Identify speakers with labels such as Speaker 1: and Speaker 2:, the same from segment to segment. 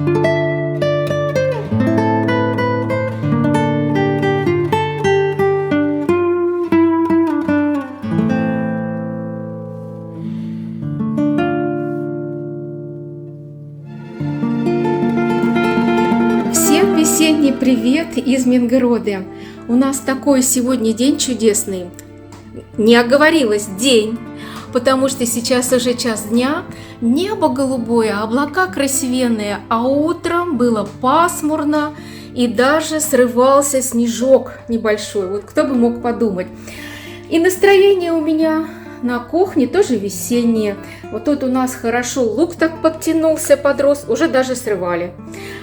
Speaker 1: Всем весенний привет из Мингороды. У нас такой сегодня день чудесный. Не оговорилась, день, потому что сейчас уже час дня, небо голубое, облака красивенные, а утром было пасмурно и даже срывался снежок небольшой. Вот кто бы мог подумать. И настроение у меня на кухне тоже весеннее. Вот тут у нас хорошо лук так подтянулся, подрос, уже даже срывали.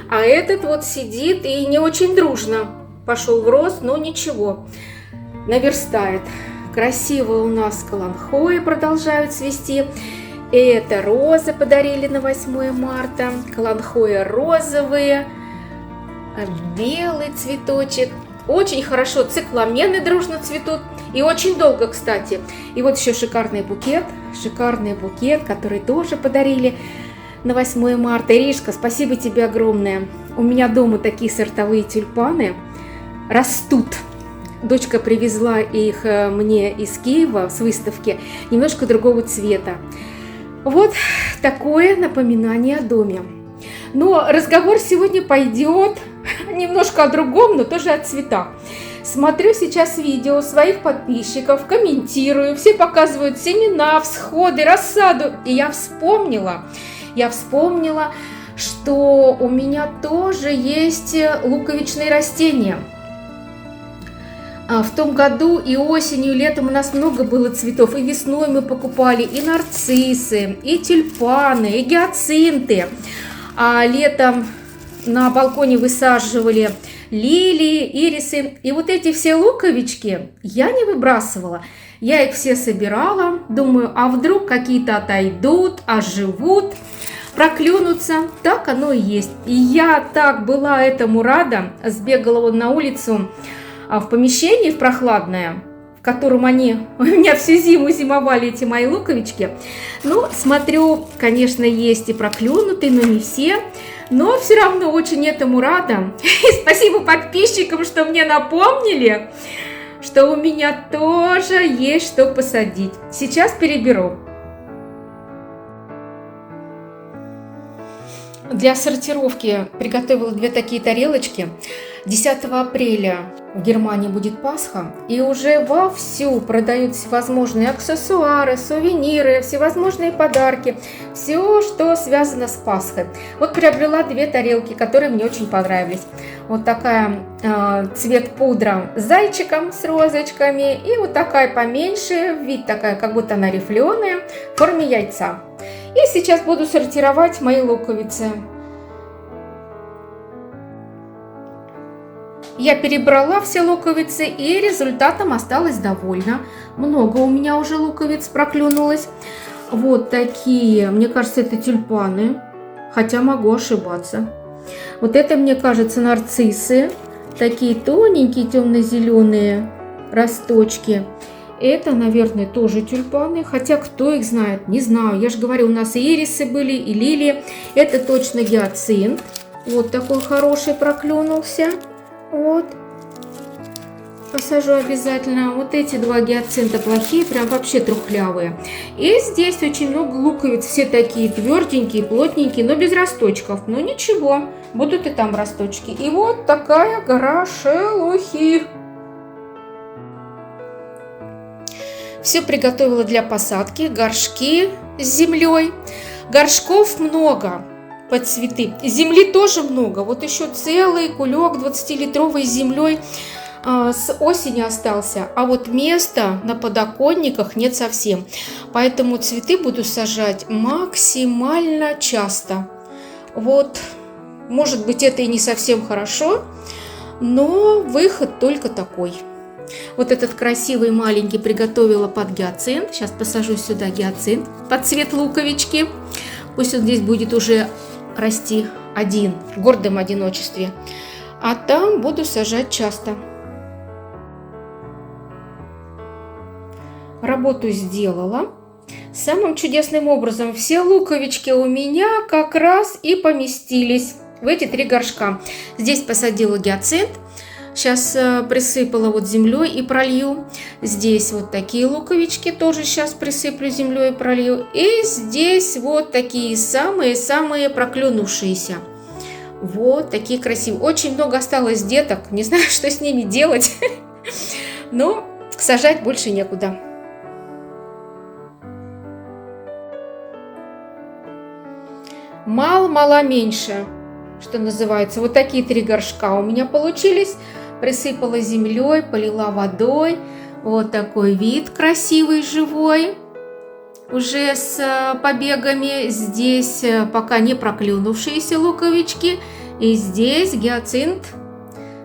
Speaker 1: А этот вот сидит и не очень дружно пошел в рост, но ничего, наверстает. Красиво у нас каланхои продолжают цвести. Это розы подарили на 8 марта. Каланхои розовые, белый цветочек. Очень хорошо цикламены дружно цветут. И очень долго, кстати. И вот еще шикарный букет. Шикарный букет, который тоже подарили на 8 марта. Иришка, спасибо тебе огромное. У меня дома такие сортовые тюльпаны растут. Дочка привезла их э, мне из Киева с выставки немножко другого цвета. Вот такое напоминание о доме. Но разговор сегодня пойдет немножко о другом, но тоже о цветах. Смотрю сейчас видео своих подписчиков, комментирую, все показывают семена, всходы, рассаду. И я вспомнила, я вспомнила, что у меня тоже есть луковичные растения. А, в том году и осенью, и летом у нас много было цветов. И весной мы покупали и нарциссы, и тюльпаны, и гиацинты. А летом на балконе высаживали лилии, ирисы. И вот эти все луковички я не выбрасывала. Я их все собирала. Думаю, а вдруг какие-то отойдут, оживут проклюнутся. Так оно и есть. И я так была этому рада. Сбегала вот на улицу а, в помещении, в прохладное, в котором они у меня всю зиму зимовали, эти мои луковички. Ну, смотрю, конечно, есть и проклюнутые, но не все. Но все равно очень этому рада. И спасибо подписчикам, что мне напомнили, что у меня тоже есть что посадить. Сейчас переберу. Для сортировки приготовила две такие тарелочки. 10 апреля в Германии будет Пасха, и уже вовсю продают всевозможные аксессуары, сувениры, всевозможные подарки, все, что связано с Пасхой. Вот приобрела две тарелки, которые мне очень понравились. Вот такая э, цвет пудра с зайчиком, с розочками, и вот такая поменьше, вид такая, как будто она рифленая, в форме яйца. И сейчас буду сортировать мои луковицы. Я перебрала все луковицы и результатом осталась довольна. Много у меня уже луковиц проклюнулось. Вот такие, мне кажется, это тюльпаны, хотя могу ошибаться. Вот это, мне кажется, нарциссы, такие тоненькие темно-зеленые росточки. Это, наверное, тоже тюльпаны, хотя кто их знает, не знаю. Я же говорю, у нас и ирисы были, и лилии. Это точно гиацинт. Вот такой хороший проклюнулся. Вот. Посажу обязательно. Вот эти два гиацинта плохие, прям вообще трухлявые. И здесь очень много луковиц. Все такие тверденькие, плотненькие, но без росточков. Но ничего, будут и там росточки. И вот такая гора шелухи. Все приготовила для посадки. Горшки с землей. Горшков много под цветы. Земли тоже много. Вот еще целый кулек 20-литровой землей а, с осени остался, а вот места на подоконниках нет совсем. Поэтому цветы буду сажать максимально часто. Вот, может быть, это и не совсем хорошо, но выход только такой. Вот этот красивый маленький приготовила под гиацинт. Сейчас посажу сюда гиацинт под цвет луковички. Пусть он здесь будет уже расти один, в гордом одиночестве. А там буду сажать часто. Работу сделала. Самым чудесным образом все луковички у меня как раз и поместились в эти три горшка. Здесь посадила гиацинт, сейчас э, присыпала вот землей и пролью. Здесь вот такие луковички тоже сейчас присыплю землей и пролью. И здесь вот такие самые-самые проклюнувшиеся. Вот такие красивые. Очень много осталось деток. Не знаю, что с ними делать. Но сажать больше некуда. Мало-мало меньше, что называется. Вот такие три горшка у меня получились. Присыпала землей, полила водой. Вот такой вид красивый, живой. Уже с э, побегами. Здесь э, пока не проклюнувшиеся луковички. И здесь гиацинт.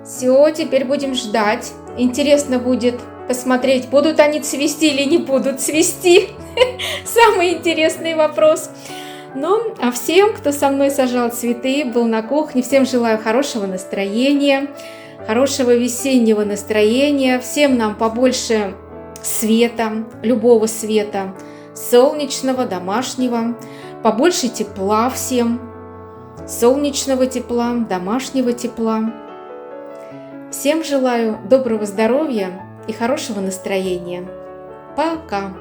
Speaker 1: Все, теперь будем ждать. Интересно будет посмотреть, будут они цвести или не будут цвести. Самый интересный вопрос. Ну, а всем, кто со мной сажал цветы, был на кухне, всем желаю хорошего настроения, хорошего весеннего настроения, всем нам побольше света, любого света, солнечного, домашнего, побольше тепла всем, солнечного тепла, домашнего тепла. Всем желаю доброго здоровья и хорошего настроения. Пока!